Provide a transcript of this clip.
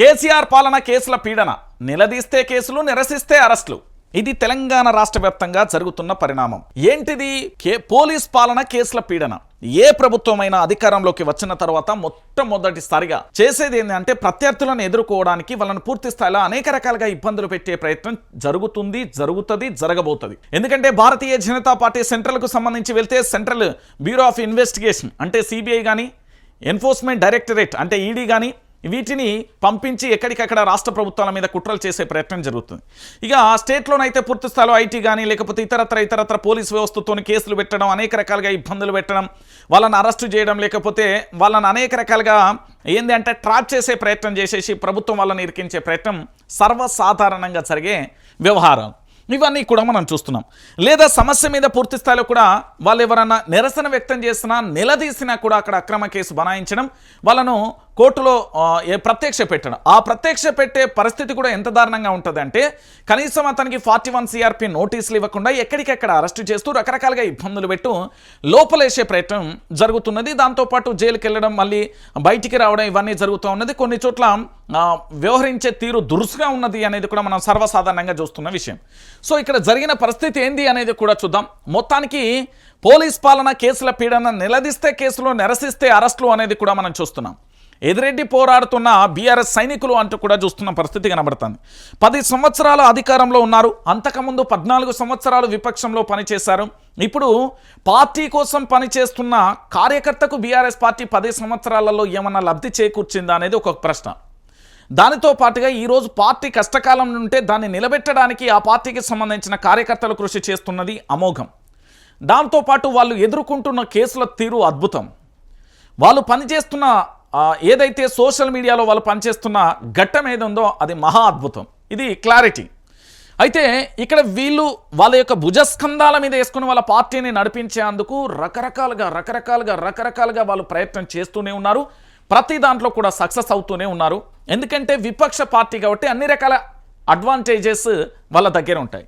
కేసీఆర్ పాలన కేసుల పీడన. నిలదీస్తే కేసులు నిరసిస్తే అరెస్టులు. ఇది తెలంగాణ రాష్ట్ర వ్యాప్తంగా జరుగుతున్న పరిణామం. ఏంటిది? కే పోలీస్ పాలన కేసుల పీడన. ఏ ప్రభుత్వమైనా అధికారంలోకి వచ్చిన తర్వాత మొట్టమొదటిసారిగా చేసేది ఏంటంటే ప్రత్యర్థులను ఎదుర్కోవడానికి వాళ్ళని పూర్తి స్థాయిలో అనేక రకాలుగా ఇబ్బందులు పెట్టే ప్రయత్నం జరుగుతుంది జరుగుతుంది జరగబోతుంది. ఎందుకంటే భారతీయ జనతా పార్టీ సెంట్రల్కు సంబంధించి వెళ్తే సెంట్రల్ బ్యూరో ఆఫ్ ఇన్వెస్టిగేషన్ అంటే సిబిఐ కానీ ఎన్ఫోర్స్మెంట్ డైరెక్టరేట్ అంటే ఈడీ కానీ వీటిని పంపించి ఎక్కడికక్కడ రాష్ట్ర ప్రభుత్వాల మీద కుట్రలు చేసే ప్రయత్నం జరుగుతుంది. ఇక స్టేట్లోనైతే పూర్తి స్థాయిలో ఐటీ కానీ లేకపోతే ఇతరత్ర ఇతరత్ర పోలీస్ వ్యవస్థతో కేసులు పెట్టడం అనేక రకాలుగా ఇబ్బందులు పెట్టడం వాళ్ళని అరెస్టు చేయడం లేకపోతే వాళ్ళని అనేక రకాలుగా ఏంది అంటే ట్రాప్ చేసే ప్రయత్నం చేసేసి ప్రభుత్వం వాళ్ళని ఇరికించే ప్రయత్నం సర్వసాధారణంగా జరిగే వ్యవహారం. ఇవన్నీ కూడా మనం చూస్తున్నాం. లేదా సమస్య మీద పూర్తి స్థాయిలో కూడా వాళ్ళు ఎవరన్నా నిరసన వ్యక్తం చేసినా నిలదీసినా కూడా అక్కడ అక్రమ కేసు బనాయించడం వాళ్ళను కోర్టులో ఏ ప్రత్యక్ష పెట్టడం. ఆ ప్రత్యక్ష పెట్టే పరిస్థితి కూడా ఎంత దారుణంగా ఉంటుందంటే కనీసం అతనికి ఫార్టీ వన్ సిఆర్పి నోటీసులు ఇవ్వకుండా ఎక్కడికెక్కడ అరెస్టు చేస్తూ రకరకాలుగా ఇబ్బందులు పెట్టు లోపలేసే ప్రయత్నం జరుగుతున్నది. దాంతోపాటు జైలుకి వెళ్ళడం మళ్ళీ బయటికి రావడం ఇవన్నీ జరుగుతూ ఉన్నది. కొన్ని చోట్ల వ్యవహరించే తీరు దురుసుగా ఉన్నది అనేది కూడా మనం సర్వసాధారణంగా చూస్తున్న విషయం. సో ఇక్కడ జరిగిన పరిస్థితి ఏంది అనేది కూడా చూద్దాం. మొత్తానికి పోలీస్ పాలన కేసుల పీడన నిలదీస్తే కేసులు నిరసిస్తే అరెస్టులు అనేది కూడా మనం చూస్తున్నాం. ఎదిరెడ్డి పోరాడుతున్న బీఆర్ఎస్ సైనికులు అంటూ కూడా చూస్తున్న పరిస్థితి కనబడుతుంది. పది సంవత్సరాలు అధికారంలో ఉన్నారు. అంతకుముందు పద్నాలుగు సంవత్సరాలు విపక్షంలో పనిచేశారు. ఇప్పుడు పార్టీ కోసం పనిచేస్తున్న కార్యకర్తకు బీఆర్ఎస్ పార్టీ పది సంవత్సరాలలో ఏమన్నా లబ్ధి చేకూర్చిందా అనేది ఒక ప్రశ్న. దానితో పాటుగా ఈరోజు పార్టీ కష్టకాలం ఉంటే దాన్ని నిలబెట్టడానికి ఆ పార్టీకి సంబంధించిన కార్యకర్తలు కృషి చేస్తున్నది అమోఘం. దాంతోపాటు వాళ్ళు ఎదుర్కొంటున్న కేసుల తీరు అద్భుతం. వాళ్ళు పనిచేస్తున్న ఏదైతే సోషల్ మీడియాలో వాళ్ళు పనిచేస్తున్న ఘట్టం ఏది ఉందో అది మహా అద్భుతం. ఇది క్లారిటీ. అయితే ఇక్కడ వీళ్ళు వాళ్ళ యొక్క భుజస్కంధాల మీద వేసుకుని వాళ్ళ పార్టీని నడిపించేందుకు రకరకాలుగా రకరకాలుగా రకరకాలుగా వాళ్ళు ప్రయత్నం చేస్తూనే ఉన్నారు. ప్రతి దాంట్లో కూడా సక్సెస్ అవుతూనే ఉన్నారు. ఎందుకంటే విపక్ష పార్టీ కాబట్టి అన్ని రకాల అడ్వాంటేజెస్ వాళ్ళ దగ్గర ఉంటాయి.